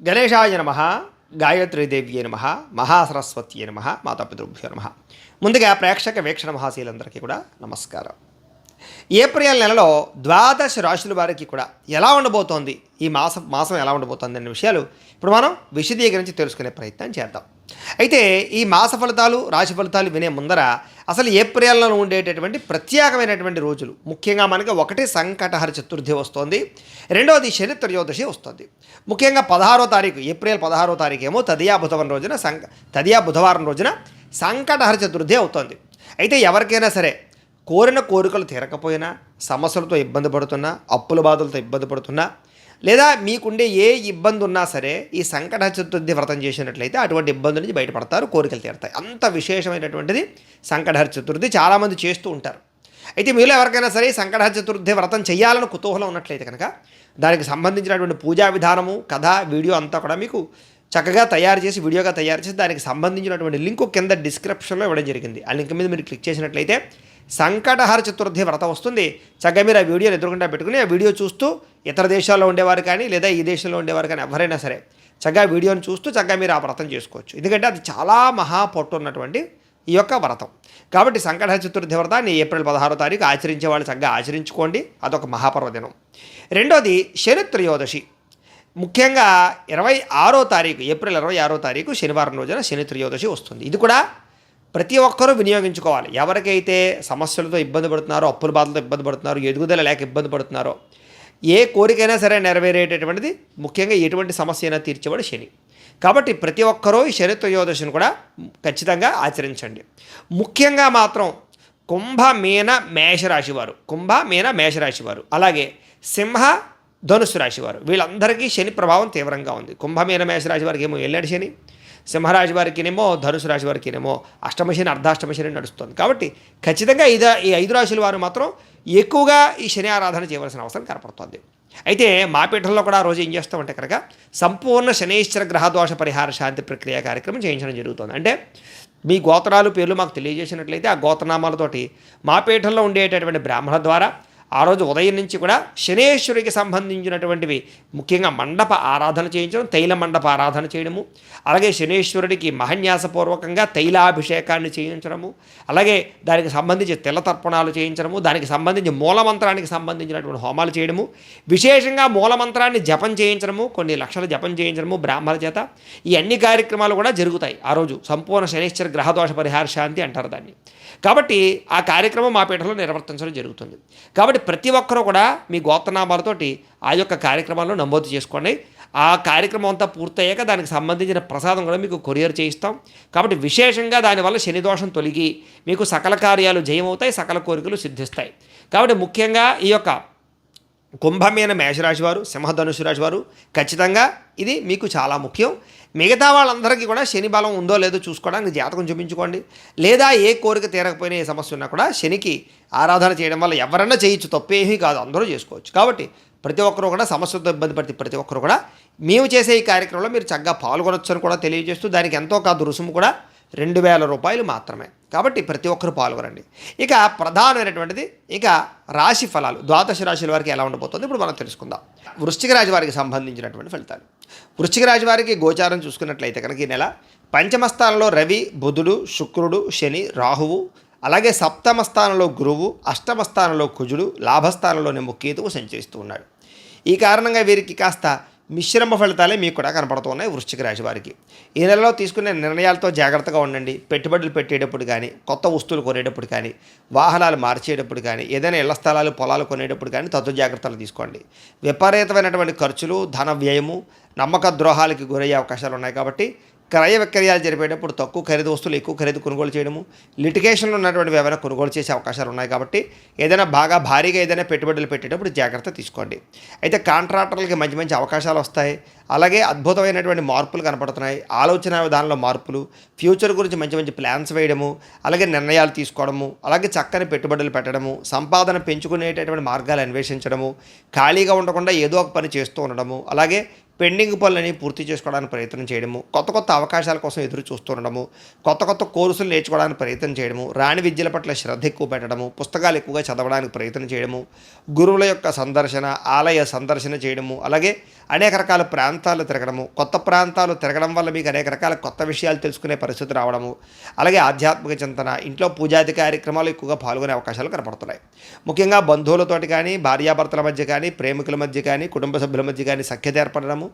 గణేశాయ నమ గాయత్రీదేవ్యే నమ మహాసరస్వత్యే నమ మాతాపితృభ్యో నమ. ముందుగా ప్రేక్షక వీక్షణ మహాశీలందరికీ కూడా నమస్కారం. ఏప్రిల్ నెలలో ద్వాదశ రాశుల వారికి కూడా ఎలా ఉండబోతోంది? ఈ మాసం మాసం ఎలా ఉండబోతోంది అనే విషయాలు ఇప్పుడు మనం విశదీకరించి తెలుసుకునే ప్రయత్నం చేద్దాం. అయితే ఈ మాస ఫలితాలు రాశి ఫలితాలు వినే ముందర అసలు ఏప్రిల్లో ఉండేటటువంటి ప్రత్యేకమైనటువంటి రోజులు. ముఖ్యంగా మనకి ఒకటి సంకటహర చతుర్థి వస్తుంది రెండవది శని త్రయోదశి వస్తుంది. ముఖ్యంగా పదహారో తారీఖు ఏప్రిల్ పదహారో తారీఖు ఏమో తదియా బుధవారం రోజున సంక తదియా బుధవారం రోజున సంకటహర చతుర్థి అవుతుంది. అయితే ఎవరికైనా సరే కోరిన కోరికలు తీరకపోయినా సమస్యలతో ఇబ్బంది పడుతున్నా అప్పుల బాధలతో ఇబ్బంది పడుతున్నా లేదా మీకుండే ఏ ఇబ్బంది ఉన్నా సరే ఈ సంకట చతుర్థి వ్రతం చేసినట్లయితే అటువంటి ఇబ్బంది నుంచి బయటపడతారు కోరికలు తీరుతాయి. అంత విశేషమైనటువంటిది సంకటహర చతుర్థి చాలామంది చేస్తూ ఉంటారు. అయితే మీలో ఎవరికైనా సరే ఈ సంకటహర చతుర్థి వ్రతం చేయాలని కుతూహలం ఉన్నట్లయితే కనుక దానికి సంబంధించినటువంటి పూజా విధానము కథ వీడియో అంతా కూడా మీకు చక్కగా తయారు చేసి వీడియోగా తయారు చేసి దానికి సంబంధించినటువంటి లింకు కింద డిస్క్రిప్షన్లో ఇవ్వడం జరిగింది. ఆ లింక్ మీద మీరు క్లిక్ చేసినట్లయితే సంకటహర చతుర్థి వ్రతం వస్తుంది. చక్కగా మీరు ఆ వీడియోని ఎదురుకుండా పెట్టుకుని ఆ వీడియో చూస్తూ ఇతర దేశాల్లో ఉండేవారు కానీ లేదా ఈ దేశంలో ఉండేవారు కానీ ఎవరైనా సరే చక్కగా వీడియోని చూస్తూ చక్కగా మీరు ఆ వ్రతం చేసుకోవచ్చు. ఎందుకంటే అది చాలా మహా పొట్టు ఉన్నటువంటి ఈ యొక్క వ్రతం. కాబట్టి సంకటహర చతుర్థి వ్రతాన్ని ఏప్రిల్ పదహారో తారీఖు ఆచరించే వాళ్ళు చక్కగా ఆచరించుకోండి. అదొక మహాపర్వదినం. రెండోది శనిత్రయోదశి. ముఖ్యంగా ఇరవై ఆరో తారీఖు ఏప్రిల్ ఇరవై ఆరో తారీఖు శనివారం రోజున శని త్రయోదశి వస్తుంది. ఇది కూడా ప్రతి ఒక్కరూ వినియోగించుకోవాలి. ఎవరికైతే సమస్యలతో ఇబ్బంది పడుతున్నారో అప్పుల బాధలతో ఇబ్బంది పడుతున్నారో ఎదుగుదల లేక ఇబ్బంది పడుతున్నారో ఏ కోరికైనా సరే నెరవేరేటటువంటిది ముఖ్యంగా ఎటువంటి సమస్య అయినా తీర్చేవాడు శని. కాబట్టి ప్రతి ఒక్కరూ ఈ శని త్రయోదశిని కూడా ఖచ్చితంగా ఆచరించండి. ముఖ్యంగా మాత్రం కుంభ మీన మేషరాశి వారు. కుంభ మీన మేషరాశి వారు. అలాగే సింహ ధనుసు రాశి వారు. వీళ్ళందరికీ శని ప్రభావం తీవ్రంగా ఉంది. కుంభ మీన మేషరాశి వారికి ఏమో వెళ్ళాడు శని. సింహరాశి వారికినేమో ధనుసు రాశి వారికినేమో అష్టమశని అర్ధాష్టమశని నడుస్తుంది. కాబట్టి ఖచ్చితంగా ఇద ఈ ఐదు రాశుల వారు మాత్రం ఎక్కువగా ఈ శని ఆరాధన చేయవలసిన అవసరం కనపడుతుంది. అయితే మా పీఠంలో కూడా ఆ రోజు ఏం చేస్తామంటే కనుక సంపూర్ణ శనేశ్వర గ్రహదోష పరిహార శాంతి ప్రక్రియ కార్యక్రమం చేయించడం జరుగుతుంది. అంటే మీ గోత్రాలు పేర్లు మాకు తెలియజేసినట్లయితే ఆ గోత్రనామాలతోటి మా పీఠంలో ఉండేటటువంటి బ్రాహ్మణ ద్వారా ఆ రోజు ఉదయం నుంచి కూడా శనేశ్వరికి సంబంధించినటువంటివి ముఖ్యంగా మండప ఆరాధన చేయించడం తైల మండప ఆరాధన చేయడము అలాగే శనేశ్వరుడికి మహన్యాసపూర్వకంగా తైలాభిషేకాన్ని చేయించడము అలాగే దానికి సంబంధించి తిలతర్పణాలు చేయించడము దానికి సంబంధించి మూలమంత్రానికి సంబంధించినటువంటి హోమాలు చేయడము విశేషంగా మూలమంత్రాన్ని జపం చేయించడము కొన్ని లక్షల జపం చేయించడము బ్రాహ్మణ చేత ఈ అన్ని కార్యక్రమాలు కూడా జరుగుతాయి ఆ రోజు. సంపూర్ణ శనేశ్వర గ్రహదోష పరిహార శాంతి అంటారు దాన్ని. కాబట్టి ఆ కార్యక్రమం మా పీఠంలో నిర్వర్తించడం జరుగుతుంది. కాబట్టి ప్రతి ఒక్కరూ కూడా మీ గోత్రనామాలతోటి ఆ యొక్క కార్యక్రమాలను నమోదు చేసుకోండి. ఆ కార్యక్రమం అంతా పూర్తయ్యాక దానికి సంబంధించిన ప్రసాదం కూడా మీకు కొరియర్ చేయిస్తాం. కాబట్టి విశేషంగా దానివల్ల శనిదోషం తొలగి మీకు సకల కార్యాలు జయమవుతాయి సకల కోరికలు సిద్ధిస్తాయి. కాబట్టి ముఖ్యంగా ఈ యొక్క కుంభమైన మేషరాశి వారు సింహధనుసు రాశి వారు ఖచ్చితంగా ఇది మీకు చాలా ముఖ్యం. మిగతా వాళ్ళందరికీ కూడా శని బలం ఉందో లేదో చూసుకోవడానికి జాతకం చూపించుకోండి. లేదా ఏ కోరిక తీరకపోయినా ఏ సమస్య ఉన్నా కూడా శనికి ఆరాధన చేయడం వల్ల ఎవరన్నా చేయొచ్చు తప్పేమీ కాదు అందరూ చేసుకోవచ్చు. కాబట్టి ప్రతి ఒక్కరూ కూడా సమస్యలతో ఇబ్బంది పడితే ప్రతి ఒక్కరు కూడా మేము చేసే ఈ కార్యక్రమంలో మీరు చక్కగా పాల్గొనొచ్చు అని కూడా తెలియజేస్తూ దానికి ఎంతో కాదు రుసుము కూడా రెండు వేల రూపాయలు మాత్రమే. కాబట్టి ప్రతి ఒక్కరు పాల్గొనండి. ఇక ప్రధానమైనటువంటిది ఇక రాశి ఫలాలు. ద్వాదశ రాశుల వారికి ఎలా ఉండబోతుంది ఇప్పుడు మనం తెలుసుకుందాం. వృశ్చిక రాశి వారికి సంబంధించినటువంటి ఫలితాలు. వృశ్చిక రాశి వారికి గోచారం చూసుకున్నట్లయితే కనుక ఈ నెల పంచమ స్థానంలో రవి బుధుడు శుక్రుడు శని రాహువు అలాగే సప్తమ స్థానంలో గురువు అష్టమ స్థానంలో కుజుడు లాభస్థానంలోనేమో కేతువు సంచరిస్తూ ఉన్నాడు. ఈ కారణంగా వీరికి కాస్త మిశ్రమ ఫలితాలే మీకు కూడా కనపడుతున్నాయి వృశ్చిక రాశి వారికి. ఈ నెలలో తీసుకునే నిర్ణయాలతో జాగ్రత్తగా ఉండండి. పెట్టుబడులు పెట్టేటప్పుడు కానీ కొత్త వస్తువులు కొనేటప్పుడు కానీ వాహనాలు మార్చేటప్పుడు కానీ ఏదైనా ఇళ్ళ స్థలాలు పొలాలు కొనేటప్పుడు కానీ తత్వ జాగ్రత్తలు తీసుకోండి. విపరీతమైనటువంటి ఖర్చులు ధన వ్యయము నమ్మక ద్రోహాలకి గురయ్యే అవకాశాలు ఉన్నాయి కాబట్టి క్రయ విక్రయాలు జరిపేటప్పుడు తక్కువ ఖరీదు వస్తువులు ఎక్కువ ఖరీదు కొనుగోలు చేయడము లిటిగేషన్లో ఉన్నటువంటి ఏమైనా కొనుగోలు చేసే అవకాశాలు ఉన్నాయి కాబట్టి ఏదైనా బాగా భారీగా ఏదైనా పెట్టుబడులు పెట్టేటప్పుడు జాగ్రత్త తీసుకోండి. అయితే కాంట్రాక్టర్లకి మంచి మంచి అవకాశాలు వస్తాయి. అలాగే అద్భుతమైనటువంటి మార్పులు కనపడుతున్నాయి. ఆలోచన విధానంలో మార్పులు ఫ్యూచర్ గురించి మంచి మంచి ప్లాన్స్ వేయడము అలాగే నిర్ణయాలు తీసుకోవడము అలాగే చక్కని పెట్టుబడులు పెట్టడము సంపాదన పెంచుకునేటటువంటి మార్గాలు అన్వేషించడము ఖాళీగా ఉండకుండా ఏదో ఒక పని చేస్తూ ఉండడము అలాగే పెండింగ్ పనులని పూర్తి చేసుకోవడానికి ప్రయత్నం చేయడము కొత్త కొత్త అవకాశాల కోసం ఎదురు చూస్తుండడము కొత్త కొత్త కోర్సులు నేర్చుకోవడానికి ప్రయత్నం చేయడము రాణి విద్యల పట్ల శ్రద్ధ ఎక్కువ పెట్టడము పుస్తకాలు ఎక్కువగా చదవడానికి ప్రయత్నం చేయడము గురువుల యొక్క సందర్శన ఆలయ సందర్శన చేయడము అలాగే అనేక రకాల ప్రాంతాలు తిరగడము కొత్త ప్రాంతాలు తిరగడం వల్ల మీకు అనేక రకాల కొత్త విషయాలు తెలుసుకునే పరిస్థితి రావడము అలాగే ఆధ్యాత్మిక చింతన ఇంట్లో పూజాది కార్యక్రమాలు ఎక్కువగా పాల్గొనే అవకాశాలు కనపడుతున్నాయి. ముఖ్యంగా బంధువులతోటి కానీ భార్యాభర్తల మధ్య కానీ ప్రేమికుల మధ్య కానీ కుటుంబ సభ్యుల మధ్య కానీ సఖ్యత ఏర్పడడము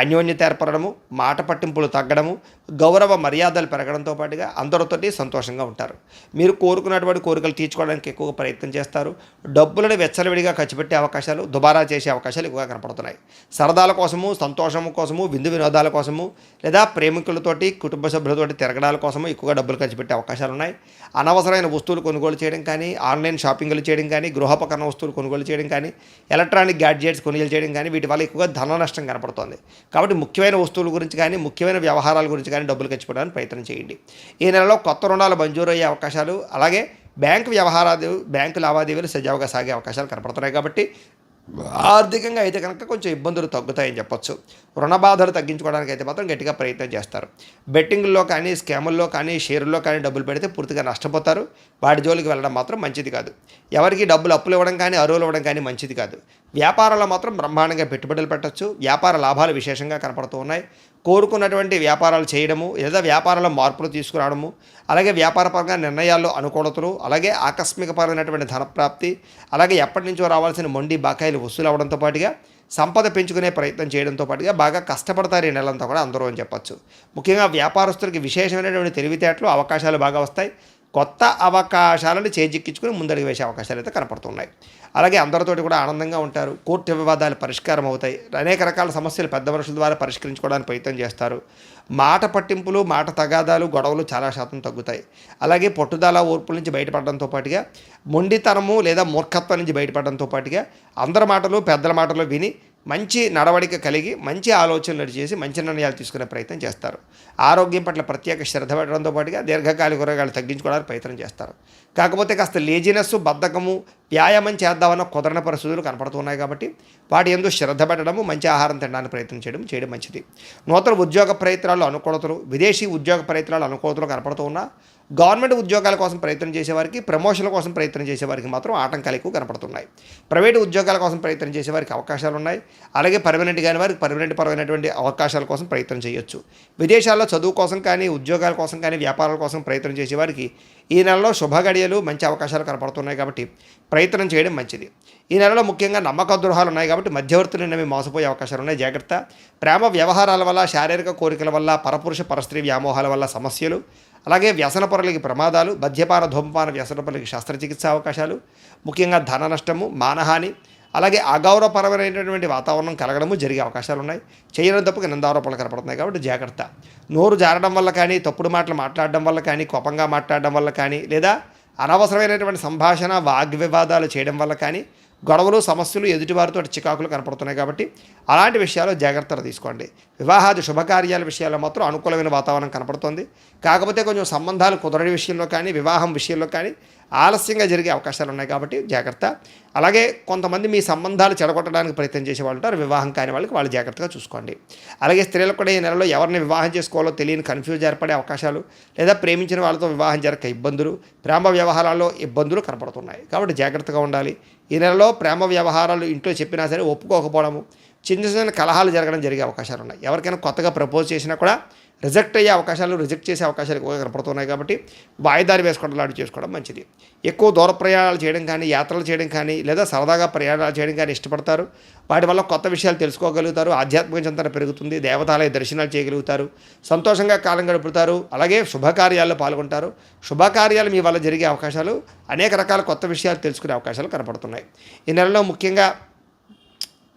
అన్యోన్యత ఏర్పడడము మాట పట్టింపులు తగ్గడము గౌరవ మర్యాదలు పెరగడంతో పాటుగా అందరితోటి సంతోషంగా ఉంటారు. మీరు కోరుకున్నటువంటి కోరికలు తీర్చుకోవడానికి ఎక్కువగా ప్రయత్నం చేస్తారు. డబ్బులను వెచ్చలవిడిగా ఖర్చు పెట్టే అవకాశాలు దుబారా చేసే అవకాశాలు ఎక్కువగా కనపడుతున్నాయి. సరదాల కోసము సంతోషం కోసము విందు వినోదాల కోసము లేదా ప్రేమికులతోటి కుటుంబ సభ్యులతోటి తిరగడాల కోసము ఎక్కువగా డబ్బులు ఖర్చు పెట్టే అవకాశాలు ఉన్నాయి. అనవసరమైన వస్తువులు కొనుగోలు చేయడం కానీ ఆన్లైన్ షాపింగ్లు చేయడం కానీ గృహోపకరణ వస్తువులు కొనుగోలు చేయడం కానీ ఎలక్ట్రానిక్ గ్యాడ్జెట్స్ కొనుగోలు చేయడం కానీ వీటి వల్ల ఎక్కువగా ధన నష్టం కనపడుతుంది. కాబట్టి ముఖ్యమైన వస్తువుల గురించి కానీ ముఖ్యమైన వ్యవహారాల గురించి కానీ డబ్బులు ఖర్చు పెట్టడానికి ప్రయత్నం చేయండి. ఈ నెలలో కొత్త రుణాలు మంజూరు అయ్యే అవకాశాలు అలాగే బ్యాంకు వ్యవహారాలు బ్యాంకు లావాదేవీలు సజావుగా సాగే అవకాశాలు కనపడుతున్నాయి కాబట్టి ఆర్థికంగా అయితే కనుక కొంచెం ఇబ్బందులు తగ్గుతాయని చెప్పొచ్చు. రుణ బాధలు తగ్గించుకోవడానికి అయితే మాత్రం గట్టిగా ప్రయత్నం చేస్తారు. బెట్టింగ్లో కానీ స్కాముల్లో కానీ షేర్ల్లో కానీ డబ్బులు పెడితే పూర్తిగా నష్టపోతారు. వాటి జోలికి వెళ్ళడం మాత్రం మంచిది కాదు. ఎవరికి డబ్బులు అప్పులు ఇవ్వడం కానీ అరువులు ఇవ్వడం కానీ మంచిది కాదు. వ్యాపారాల్లో మాత్రం బ్రహ్మాండంగా పెట్టుబడులు పెట్టచ్చు. వ్యాపార లాభాలు విశేషంగా కనపడుతూ ఉన్నాయి. కోరుకున్నటువంటి వ్యాపారాలు చేయడము లేదా వ్యాపారంలో మార్పులు తీసుకురావడము అలాగే వ్యాపారపరంగా నిర్ణయాల్లో అనుకూలతలు అలాగే ఆకస్మికపరమైనటువంటి ధనప్రాప్తి అలాగే ఎప్పటి నుంచో రావాల్సిన మొండి బకాయిలు వసూలు అవడంతో పాటుగా సంపద పెంచుకునే ప్రయత్నం చేయడంతో పాటుగా బాగా కష్టపడతారు ఈ నెలంతా కూడా అందరూ అని చెప్పచ్చు. ముఖ్యంగా వ్యాపారస్తులకి విశేషమైనటువంటి తెలివితేటలు అవకాశాలు బాగా వస్తాయి. కొత్త అవకాశాలను చేజిక్కించుకుని ముందడుగు వేసే అవకాశాలు అయితే కనపడుతున్నాయి. అలాగే అందరితోటి కూడా ఆనందంగా ఉంటారు. కోర్టు వివాదాలు పరిష్కారం అవుతాయి. అనేక రకాల సమస్యలు పెద్ద మనుషుల ద్వారా పరిష్కరించుకోవడానికి ప్రయత్నం చేస్తారు. మాట పట్టింపులు మాట తగాదాలు గొడవలు చాలా శాతం తగ్గుతాయి. అలాగే పట్టుదల ఓర్పుల నుంచి బయటపడడంతో పాటుగా మొండితనము లేదా మూర్ఖత్వం నుంచి బయటపడడంతో పాటుగా అందరి మాటలు పెద్దల మాటలు విని మంచి నడవడిక కలిగి మంచి ఆలోచనలు చేసి మంచి నిర్ణయాలు తీసుకునే ప్రయత్నం చేస్తారు. ఆరోగ్యం పట్ల ప్రత్యేక శ్రద్ధ పెట్టడంతో పాటుగా దీర్ఘకాలిక రోగాలు తగ్గించుకోవడానికి ప్రయత్నం చేస్తారు. కాకపోతే కాస్త లేజినెస్ బద్ధకము వ్యాయామం చేద్దామన్న కుదరని పరిస్థితులు కనపడుతున్నాయి కాబట్టి వాటి ఎందు శ్రద్ధ పెట్టడము మంచి ఆహారం తినడానికి ప్రయత్నం చేయడం చేయడం మంచిది. నూతన ఉద్యోగ ప్రయత్నాలు అనుకూలతలు విదేశీ ఉద్యోగ ప్రయత్నాలు అనుకూలతలు కనపడుతూ ఉన్నా గవర్నమెంట్ ఉద్యోగాల కోసం ప్రయత్నం చేసేవారికి ప్రమోషన్ల కోసం ప్రయత్నం చేసేవారికి మాత్రం ఆటంకాలు ఎక్కువ కనపడుతున్నాయి. ప్రైవేటు ఉద్యోగాల కోసం ప్రయత్నం చేసేవారికి అవకాశాలు ఉన్నాయి. అలాగే పర్మనెంట్ కాని వారికి పర్మనెంట్ పరమైనటువంటి అవకాశాల కోసం ప్రయత్నం చేయొచ్చు. విదేశాల్లో చదువు కోసం కానీ ఉద్యోగాల కోసం కానీ వ్యాపారాల కోసం ప్రయత్నం చేసేవారికి ఈ నెలలో శుభ గడియలు మంచి అవకాశాలు కనపడుతున్నాయి కాబట్టి ప్రయత్నం చేయడం మంచిది. ఈ నెలలో ముఖ్యంగా నమ్మక ద్రోహాలు ఉన్నాయి కాబట్టి మధ్యవర్తులు నమ్మి మోసపోయే అవకాశాలు ఉన్నాయి. జాగ్రత్త. ప్రేమ వ్యవహారాల వల్ల శారీరక కోరికల వల్ల పరపురుష పరస్త్రీ వ్యామోహాల వల్ల సమస్యలు. అలాగే వ్యసన పొరలకి ప్రమాదాలు మద్యపాన ధూమపాన వ్యసన పొరలకి శస్త్రచికిత్స అవకాశాలు. ముఖ్యంగా ధన నష్టము మానహాని అలాగే అగౌరవపరమైనటువంటి వాతావరణం కలగడము జరిగే అవకాశాలు ఉన్నాయి చేయడం తప్పుగా నిందారోపణలు కనపడుతున్నాయి కాబట్టి జాగ్రత్త. నోరు జారడం వల్ల కానీ తప్పుడు మాటలు మాట్లాడడం వల్ల కానీ కోపంగా మాట్లాడడం వల్ల కానీ లేదా అనవసరమైనటువంటి సంభాషణ వాగ్వివాదాలు చేయడం వల్ల కానీ గొడవలు సమస్యలు ఎదుటివారితో చికాకులు కనపడుతున్నాయి కాబట్టి అలాంటి విషయాలు జాగ్రత్తలు తీసుకోండి. వివాహాది శుభకార్యాల విషయాల్లో మాత్రం అనుకూలమైన వాతావరణం కనపడుతుంది. కాకపోతే కొంచెం సంబంధాలు కుదరని విషయంలో కానీ వివాహం విషయంలో కానీ ఆలస్యంగా జరిగే అవకాశాలు ఉన్నాయి కాబట్టి జాగ్రత్త. అలాగే కొంతమంది మీ సంబంధాలు చెడగొట్టడానికి ప్రయత్నం చేసే వాళ్ళు ఉంటారు. వివాహం కాని వాళ్ళకి వాళ్ళు జాగ్రత్తగా చూసుకోండి. అలాగే స్త్రీలకు కూడా ఈ నెలలో ఎవరిని వివాహం చేసుకోవాలో తెలియని కన్ఫ్యూజ్ ఏర్పడే అవకాశాలు లేదా ప్రేమించిన వాళ్ళతో వివాహం జరగక ఇబ్బందులు ప్రేమ వ్యవహారాల్లో ఇబ్బందులు కనపడుతున్నాయి. కాబట్టి జాగ్రత్తగా ఉండాలి. ఈ నెలలో ప్రేమ వ్యవహారాలు ఇంట్లో చెప్పినా సరే ఒప్పుకోకపోవడము చిన్న చిన్న కలహాలు జరగడం జరిగే అవకాశాలు ఉన్నాయి. ఎవరికైనా కొత్తగా ప్రపోజ్ చేసినా కూడా రిజెక్ట్ అయ్యే అవకాశాలు రిజెక్ట్ చేసే అవకాశాలు ఎక్కువగా కనపడుతున్నాయి కాబట్టి వాయిదారి వేసుకోవడం లాంటివి చేసుకోవడం మంచిది. ఎక్కువ దూర ప్రయాణాలు చేయడం కానీ యాత్రలు చేయడం కానీ లేదా సరదాగా ప్రయాణాలు చేయడం కానీ ఇష్టపడతారు. వాటి వల్ల కొత్త విషయాలు తెలుసుకోగలుగుతారు. ఆధ్యాత్మిక చింతన పెరుగుతుంది. దేవతాలయ దర్శనాలు చేయగలుగుతారు. సంతోషంగా కాలం గడుపుతారు. అలాగే శుభకార్యాల్లో పాల్గొంటారు. శుభకార్యాలు మీ వల్ల జరిగే అవకాశాలు అనేక రకాల కొత్త విషయాలు తెలుసుకునే అవకాశాలు కనపడుతున్నాయి. ఈ నెలలో ముఖ్యంగా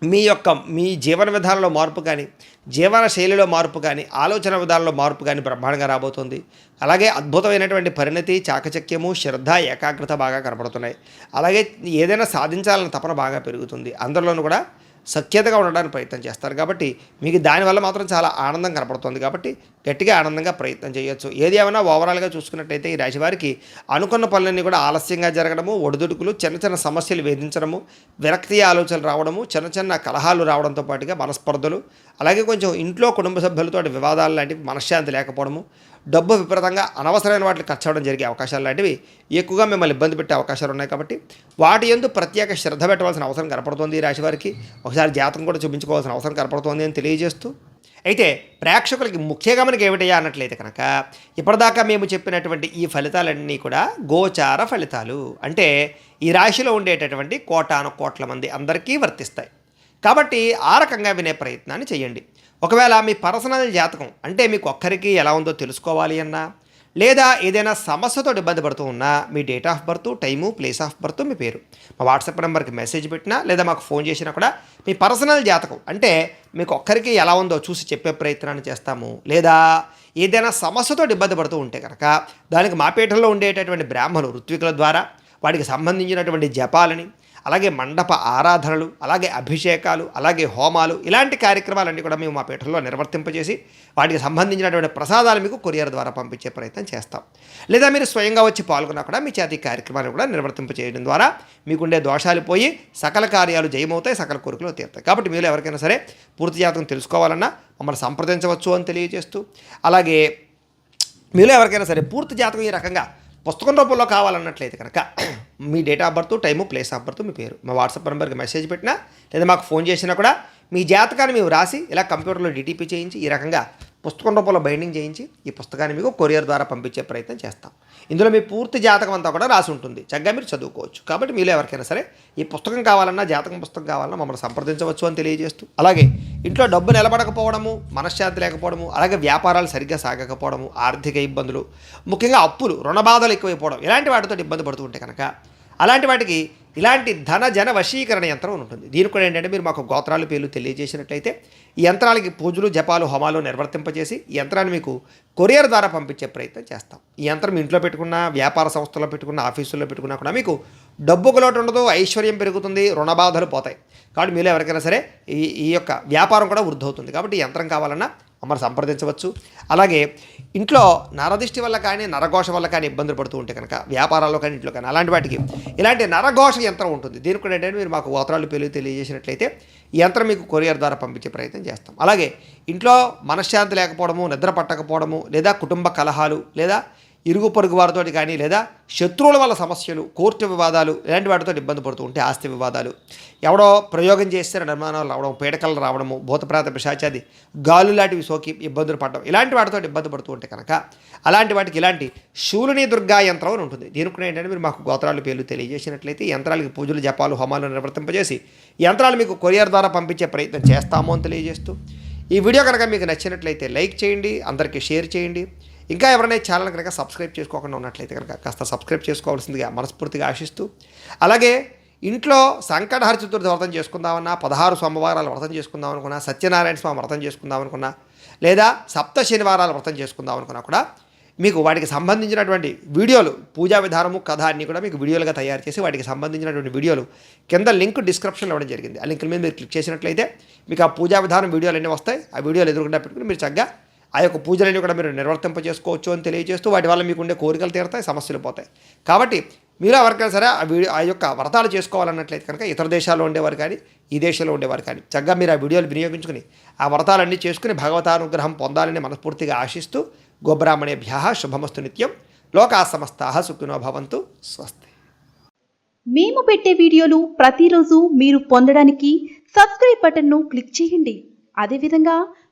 మీ యొక్క మీ జీవన విధానంలో మార్పు కానీ జీవన శైలిలో మార్పు కానీ ఆలోచన విధానంలో మార్పు కానీ బ్రహ్మాండంగా రాబోతుంది. అలాగే అద్భుతమైనటువంటి పరిణతి చాకచక్యము శ్రద్ధ ఏకాగ్రత బాగా కనపడుతున్నాయి. అలాగే ఏదైనా సాధించాలన్న తపన బాగా పెరుగుతుంది. అందరిలోనూ కూడా సఖ్యతగా ఉండడానికి ప్రయత్నం చేస్తారు. కాబట్టి మీకు దానివల్ల మాత్రం చాలా ఆనందం కనపడుతుంది. కాబట్టి గట్టిగా ఆనందంగా ప్రయత్నం చేయొచ్చు. ఏది ఏమైనా ఓవరాల్గా చూసుకున్నట్టయితే ఈ రాశివారికి అనుకున్న పనులన్నీ కూడా ఆలస్యంగా జరగడము ఒడిదుడుకులు చిన్న చిన్న సమస్యలు వేధించడము విరక్తి ఆలోచనలు రావడము చిన్న చిన్న కలహాలు రావడంతో పాటుగా మనస్పర్ధలు అలాగే కొంచెం ఇంట్లో కుటుంబ సభ్యులతో వివాదాలు లాంటివి మనశ్శాంతి లేకపోవడము డబ్బు విపరీతంగా అనవసరమైన వాటికి ఖర్చు అవడం జరిగే అవకాశాలు లాంటివి ఎక్కువగా మిమ్మల్ని ఇబ్బంది పెట్టే అవకాశాలు ఉన్నాయి కాబట్టి వాటి ఎందు ప్రత్యేక శ్రద్ధ పెట్టవలసిన అవసరం కనపడుతుంది ఈ రాశి వారికి. ఒకసారి జాతకం కూడా చూపించుకోవాల్సిన అవసరం కనపడుతోంది అని తెలియజేస్తూ. అయితే ప్రేక్షకులకి ముఖ్యంగా మనకి ఏమిటయ్యా అన్నట్లయితే కనుక ఇప్పటిదాకా మేము చెప్పినటువంటి ఈ ఫలితాలన్నీ కూడా గోచార ఫలితాలు. అంటే ఈ రాశిలో ఉండేటటువంటి కోటాను కోట్ల మంది అందరికీ వర్తిస్తాయి. కాబట్టి ఆ రకంగా వినే ప్రయత్నాన్ని చేయండి. ఒకవేళ మీ పర్సనల్ జాతకం అంటే మీకు ఒక్కరికి ఎలా ఉందో తెలుసుకోవాలి అన్నా లేదా ఏదైనా సమస్యతో ఇబ్బంది పడుతూ ఉన్నా మీ date of birth time place of birth మీ పేరు. మా వాట్సాప్ నెంబర్కి మెసేజ్ పెట్టినా లేదా మాకు ఫోన్ చేసినా కూడా మీ పర్సనల్ జాతకం అంటే మీకు ఒక్కరికి ఎలా ఉందో చూసి చెప్పే ప్రయత్నాన్ని చేస్తాము. లేదా ఏదైనా సమస్యతో ఇబ్బంది పడుతూ ఉంటే కనుక దానికి మా పీఠంలో ఉండేటటువంటి బ్రాహ్మణులు ఋత్వికుల ద్వారా వాటికి సంబంధించినటువంటి జపాలని అలాగే మండప ఆరాధనలు అలాగే అభిషేకాలు అలాగే హోమాలు ఇలాంటి కార్యక్రమాలన్నీ కూడా మేము మా పీఠంలో నిర్వర్తింపజేసి వాటికి సంబంధించినటువంటి ప్రసాదాలు మీకు కొరియర్ ద్వారా పంపించే ప్రయత్నం చేస్తాం. లేదా మీరు స్వయంగా వచ్చి పాల్గొన్నా కూడా మీ చేతి కార్యక్రమాన్ని కూడా నిర్వర్తింపజేయడం ద్వారా మీకుండే దోషాలు పోయి సకల కార్యాలు జయమవుతాయి సకల కోరికలు తీరుతాయి. కాబట్టి మీరు ఎవరికైనా సరే పూర్తి జాతకం తెలుసుకోవాలన్నా మమ్మల్ని సంప్రదించవచ్చు అని తెలియజేస్తూ అలాగే మీలో ఎవరికైనా సరే పూర్తి జాతకం ఈ రకంగా పుస్తకం రూపంలో కావాలన్నట్లయితే కనుక మీ date of birth time place of birth మీ పేరు. మా వాట్సాప్ నెంబర్కి మెసేజ్ పెట్టినా లేదా మాకు ఫోన్ చేసినా కూడా మీ జాతకాన్ని మేము రాసి ఇలా కంప్యూటర్లో డిటిపి చేయించి ఈ రకంగా పుస్తకం రూపంలో బైండింగ్ చేయించి ఈ పుస్తకాన్ని మీకు కొరియర్ ద్వారా పంపించే ప్రయత్నం చేస్తాం. ఇందులో మీ పూర్తి జాతకం అంతా కూడా రాసి ఉంటుంది. చక్కగా మీరు చదువుకోవచ్చు. కాబట్టి మీలో ఎవరికైనా సరే ఈ పుస్తకం కావాలన్నా జాతకం పుస్తకం కావాలన్నా మమ్మల్ని సంప్రదించవచ్చు అని తెలియజేస్తూ అలాగే ఇంట్లో డబ్బు నిలబడకపోవడము మనశ్శాంతి లేకపోవడము అలాగే వ్యాపారాలు సరిగ్గా సాగకపోవడము ఆర్థిక ఇబ్బందులు ముఖ్యంగా అప్పులు రుణ బాధలు ఎక్కువైపోవడం ఇలాంటి వాటితో ఇబ్బంది పడుతూ ఉంటే కనుక అలాంటి వాటికి ఇలాంటి ధన జన వశీకరణ యంత్రం ఉంటుంది. దీనికి కూడా ఏంటంటే మీరు మాకు గోత్రాలు పేర్లు తెలియజేసినట్లయితే ఈ యంత్రాలకి పూజలు జపాలు హోమాలు నిర్వర్తింపజేసి ఈ యంత్రాన్ని మీకు కొరియర్ ద్వారా పంపించే ప్రయత్నం చేస్తాం. ఈ యంత్రం ఇంట్లో పెట్టుకున్న వ్యాపార సంస్థల్లో పెట్టుకున్న ఆఫీసుల్లో పెట్టుకున్నా కూడా మీకు డబ్బుకు లోటు ఉండదు ఐశ్వర్యం పెరుగుతుంది రుణ బాధలు పోతాయి. కాబట్టి మీలో ఎవరికైనా సరే ఈ ఈ యొక్క వ్యాపారం కూడా వృద్ధి అవుతుంది. కాబట్టి యంత్రం కావాలన్నా మమ్మల్ని సంప్రదించవచ్చు. అలాగే ఇంట్లో నరదిష్టి వల్ల కానీ నరఘోష వల్ల కానీ ఇబ్బందులు పడుతూ ఉంటే కనుక వ్యాపారాల్లో కానీ ఇంట్లో కానీ అలాంటి వాటికి ఇలాంటి నరఘోష యంత్రం ఉంటుంది. దీనికి కూడా ఏంటంటే మీరు మాకు గోత్రాలు పేర్లు తెలియజేసినట్లయితే ఈ యంత్రం మీకు కొరియర్ ద్వారా పంపించే ప్రయత్నం చేస్తాం. అలాగే ఇంట్లో మనశ్శాంతి లేకపోవడము నిద్ర పట్టకపోవడము లేదా కుటుంబ కలహాలు లేదా ఇరుగు పొరుగు వారితో కానీ లేదా శత్రువుల వల్ల సమస్యలు కోర్టు వివాదాలు ఇలాంటి వాటితో ఇబ్బంది పడుతూ ఉంటే ఆస్తి వివాదాలు. ఎవడో ప్రయోగం చేస్తే నిర్మాణాలు రావడం పీడకలు రావడము భూతప్రాత పిశాచాది గాలు లాంటివి సోకి ఇబ్బందులు పడడం ఇలాంటి వాటితో ఇబ్బంది పడుతూ ఉంటే కనుక అలాంటి వాటికి ఇలాంటి శూలిని దుర్గా యంత్రం అని ఉంటుంది. దీనికి ఏంటంటే మీరు మాకు గోత్రాలు పేర్లు తెలియజేసినట్లయితే యంత్రాలకి పూజలు జపాలు హోమాలు నిర్వర్తింపజేసి యంత్రాలు మీకు కొరియర్ ద్వారా పంపించే ప్రయత్నం చేస్తాము అని తెలియజేస్తూ ఈ వీడియో కనుక మీకు నచ్చినట్లయితే లైక్ చేయండి అందరికీ షేర్ చేయండి. ఇంకా ఎవరైనా ఛానల్ కనుక సబ్స్క్రైబ్ చేసుకోకుండా ఉన్నట్లయితే కనుక కాస్త సబ్స్క్రైబ్ చేసుకోవాల్సిందిగా మనస్ఫూర్తిగా ఆశిస్తూ అలాగే ఇంట్లో సంకటహర చతుర్థి వ్రతం చేసుకుందామన్నా పదహారు సోమవారాలు వ్రతం చేసుకుందాం అనుకున్నా సత్యనారాయణ స్వామి వ్రతం చేసుకుందాం అనుకున్నా లేదా సప్త శనివారాలు వ్రతం చేసుకుందాం అనుకున్నా కూడా మీకు వాటికి సంబంధించినటువంటి వీడియోలు పూజా విధానము కథ అన్నీ కూడా మీకు వీడియోలుగా తయారు చేసి వాటికి సంబంధించినటువంటి వీడియోలు కింద లింక్ డిస్క్రిప్షన్లో ఇవ్వడం జరిగింది. ఆ లింక్ మీద మీరు క్లిక్ చేసినట్లయితే మీకు ఆ పూజా విధానం వీడియోలు అన్నీ వస్తాయి. ఆ వీడియోలు ఎదురుకుండా పెట్టుకుని మీరు చక్కగా ఆ యొక్క పూజలన్నీ కూడా మీరు నిర్వర్తింపజేసుకోవచ్చు అని తెలియజేస్తూ వాటి వల్ల మీకు ఉండే కోరికలు తీరుతాయి సమస్యలు పోతాయి. కాబట్టి మీరు ఎవరికైనా సరే ఆ వీడియో ఆ యొక్క వ్రతాలు చేసుకోవాలన్నట్లయితే కనుక ఇతర దేశాల్లో ఉండేవారు కానీ ఈ దేశంలో ఉండేవారు కానీ చక్కగా మీరు ఆ వీడియోలు వినియోగించుకుని ఆ వ్రతాలన్నీ చేసుకుని భగవతానుగ్రహం పొందాలని మనస్ఫూర్తిగా ఆశిస్తూ గోబ్రాహ్మణేభ్య శుభమస్తు నిత్యం. లోకా సమస్తా సుఖినో భవంతు. స్వస్తి. మేము పెట్టే వీడియోలు ప్రతిరోజు మీరు పొందడానికి సబ్స్క్రైబ్ బటన్ను క్లిక్ చేయండి. అదేవిధంగా